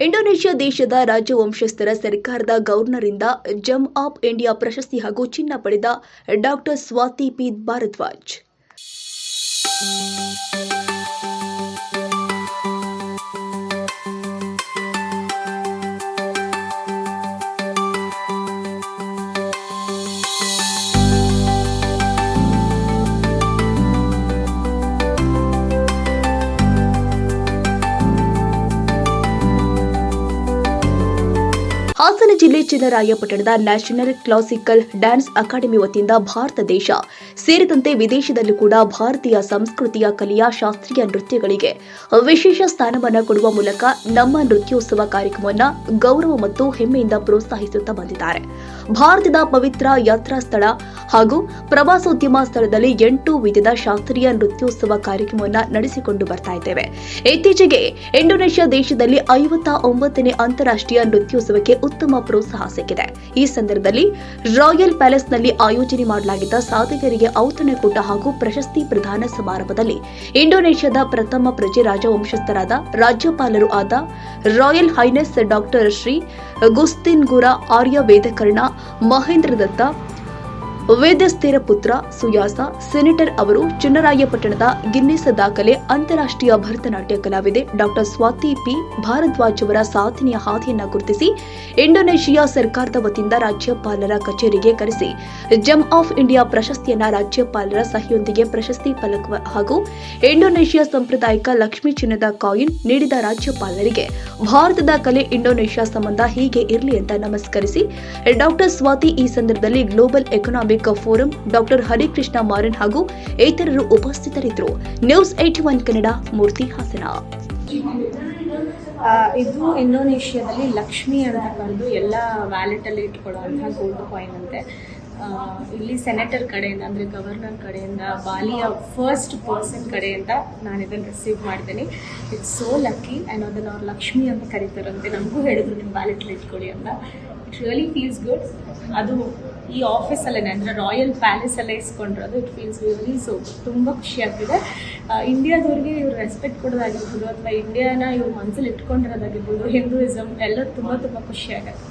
Indonesia ದೇಶದ ರಾಜವಂಶಸ್ಥರ ಸರ್ಕಾರದ ಗವರ್ನರಿಂದ gem of India ಪ್ರಶಸ್ತಿ ಹಾಗೂ ಚಿನ್ನ ಪಡೆದ ಡಾಕ್ಟರ್ ಸ್ವಾತಿ ಪಿ ಭಾರದ್ವಾಜ್. ಹಾಸನ ಜಿಲ್ಲೆ ಚಿನ್ನರಾಯಪಟ್ಟಣದ ನ್ಯಾಷನಲ್ ಕ್ಲಾಸಿಕಲ್ ಡ್ಯಾನ್ಸ್ ಅಕಾಡೆಮಿ ವತಿಯಿಂದ ಭಾರತ ದೇಶ, ಸೇರಿದಂತೆ ವಿದೇಶದಲ್ಲೂ ಕೂಡ ಭಾರತೀಯ ಸಂಸ್ಕೃತಿಯ ಕಲೆಯ ಶಾಸ್ತ್ರೀಯ ನೃತ್ಯಗಳಿಗೆ ವಿಶೇಷ ಸ್ಥಾನಮಾನ ಕೊಡುವ ಮೂಲಕ ನಮ್ಮ ನೃತ್ಯೋತ್ಸವ ಕಾರ್ಯಕ್ರಮವನ್ನು ಗೌರವ ಮತ್ತು ಹೆಮ್ಮೆಯಿಂದ ಪ್ರೋತ್ಸಾಹಿಸುತ್ತಾ ಬಂದಿದ್ದಾರೆ. ಭಾರತದ ಪವಿತ್ರ ಯಾತ್ರಾ ಸ್ಥಳ ಹಾಗೂ ಪ್ರವಾಸೋದ್ಯಮ ಸ್ಥಳದಲ್ಲಿ ಎಂಟು ವಿಧದ ಶಾಸ್ತ್ರೀಯ ನೃತ್ಯೋತ್ಸವ ಕಾರ್ಯಕ್ರಮವನ್ನು ನಡೆಸಿಕೊಂಡು ಬರ್ತಾ ಇದ್ದೇವೆ. ಇತ್ತೀಚೆಗೆ ಇಂಡೋನೇಷ್ಯಾ ದೇಶದಲ್ಲಿ ಐವತ್ತ ಒಂಬತ್ತನೇ ಅಂತಾರಾಷ್ಟ್ರೀಯ ನೃತ್ಯೋತ್ಸವಕ್ಕೆ ಉತ್ತಮ ಪ್ರೋತ್ಸಾಹ ಸಿಕ್ಕಿದೆ. ಈ ಸಂದರ್ಭದಲ್ಲಿ ರಾಯಲ್ ಪ್ಯಾಲೇಸ್ನಲ್ಲಿ ಆಯೋಜನೆ ಮಾಡಲಾಗಿದ್ದ ಸಾಧಕರಿಗೆ ಔತಣಕೂಟ ಹಾಗೂ ಪ್ರಶಸ್ತಿ ಪ್ರದಾನ ಸಮಾರಂಭದಲ್ಲಿ ಇಂಡೋನೇಷ್ಯಾದ ಪ್ರಥಮ ಪ್ರಜೆ ರಾಜವಂಶಸ್ಥರಾದ ರಾಜ್ಯಪಾಲರು ಆದ royal highness doctor Shri Gusti Ngurah Arya Wedakarna Mahendradatta Wedasteraputra Suyasa, senator ಅವರು ಚನ್ನರಾಯಪಟ್ಟಣದ ಗಿನ್ನಿಸ್ ದಾಖಲೆ ಅಂತಾರಾಷ್ಟ್ರೀಯ ಭರತನಾಟ್ಯ ಕಲಾವಿದೆ ಡಾಕ್ಟರ್ ಸ್ವಾತಿ ಪಿ. ಭಾರದ್ವಾಜ್ ಅವರ ಸಾಧನೆಯ ಹಾದಿಯನ್ನು ಗುರುತಿಸಿ ಇಂಡೋನೇಷಿಯಾ ಸರ್ಕಾರದ ವತಿಯಿಂದ ರಾಜ್ಯಪಾಲರ ಕಚೇರಿಗೆ ಕರೆಸಿ ಜಮ್ ಆಫ್ ಇಂಡಿಯಾ ಪ್ರಶಸ್ತಿಯನ್ನ ರಾಜ್ಯಪಾಲರ ಸಹಿಯೊಂದಿಗೆ ಪ್ರಶಸ್ತಿ ಫಲಕ ಹಾಗೂ ಇಂಡೋನೇಷಿಯಾ ಸಾಂಪ್ರದಾಯಿಕ ಲಕ್ಷ್ಮೀ ಚಿನ್ನದ ಕಾಯಿನ್ ನೀಡಿದ ರಾಜ್ಯಪಾಲರಿಗೆ ಭಾರತದ ಕಲೆ ಇಂಡೋನೇಷ್ಯಾ ಸಂಬಂಧ ಹೀಗೆ ಇರಲಿ ಅಂತ ನಮಸ್ಕರಿಸಿ ಡಾಕ್ಟರ್ ಸ್ವಾತಿ ಈ ಸಂದರ್ಭದಲ್ಲಿ global economic forum doctor Harikrishna Maran ಹಾಗೂ ಇತರರು ಉಪಸ್ಥಿತರಿದ್ದರು. News eighty one Kannada, Murthy Hassan. ಇದು ಇಂಡೋನೇಷ್ಯಾದಲ್ಲಿ ಲಕ್ಷ್ಮಿ ಅಂತ ಬಂದು ಎಲ್ಲ ವ್ಯಾಲೆಟಲ್ಲಿ ಇಟ್ಕೊಳ್ಳೋವಂಥ ಗೋಲ್ಡ್ ಕಾಯಿನ್ ಅಂತೆ. ಇಲ್ಲಿ ಸೆನೆಟರ್ ಕಡೆಯಿಂದ, ಅಂದರೆ ಗವರ್ನರ್ ಕಡೆಯಿಂದ, ಬಾಲಿಯ ಫಸ್ಟ್ ಪರ್ಸನ್ ಕಡೆಯಿಂದ ನಾನು ಇದನ್ನು ರಿಸೀವ್ ಮಾಡ್ತೀನಿ. ಇಟ್ಸ್ ಸೋ ಲಕ್ಕಿ ಆ್ಯಂಡ್ ಅದನ್ನು ಅವ್ರು ಲಕ್ಷ್ಮಿ ಅಂತ ಕರೀತಾರಂತೆ. ನಮಗೂ ಹೇಳಿದ್ರು ನಿಮ್ಮ ವ್ಯಾಲೆಟಲ್ಲಿ ಇಟ್ಕೊಳ್ಳಿ ಅಂತ. ಇಟ್ ರಿಯಲಿ ಫೀಲ್ಸ್ ಗುಡ್ ಅದು ಈ ಆಫೀಸಲ್ಲೇ ಅಂದರೆ ರಾಯಲ್ ಪ್ಯಾಲೇಸ್ ಪ್ಯಾಲೇಸಲ್ಲೇ ಇಸ್ಕೊಂಡಿರೋದು. ಇಟ್ ಫೀಲ್ಸ್ ರಿಯಲಿ ಸೊ ಖುಷಿ ಆಗ್ತಿದೆ ಇಂಡಿಯಾದವ್ರಿಗೆ ಇವ್ರು ರೆಸ್ಪೆಕ್ಟ್ ಕೊಡೋದಾಗಿರ್ಬೋದು, ಅಥವಾ ಇಂಡಿಯಾನ ಇವ್ರು ಮನಸ್ಸಲ್ಲಿ ಇಟ್ಕೊಂಡಿರೋದಾಗಿರ್ಬೋದು ಹಿಂದೂಯಿಸಮ್ ಎಲ್ಲ ತುಂಬಾ ತುಂಬ ಖುಷಿಯಾಗತ್ತೆ.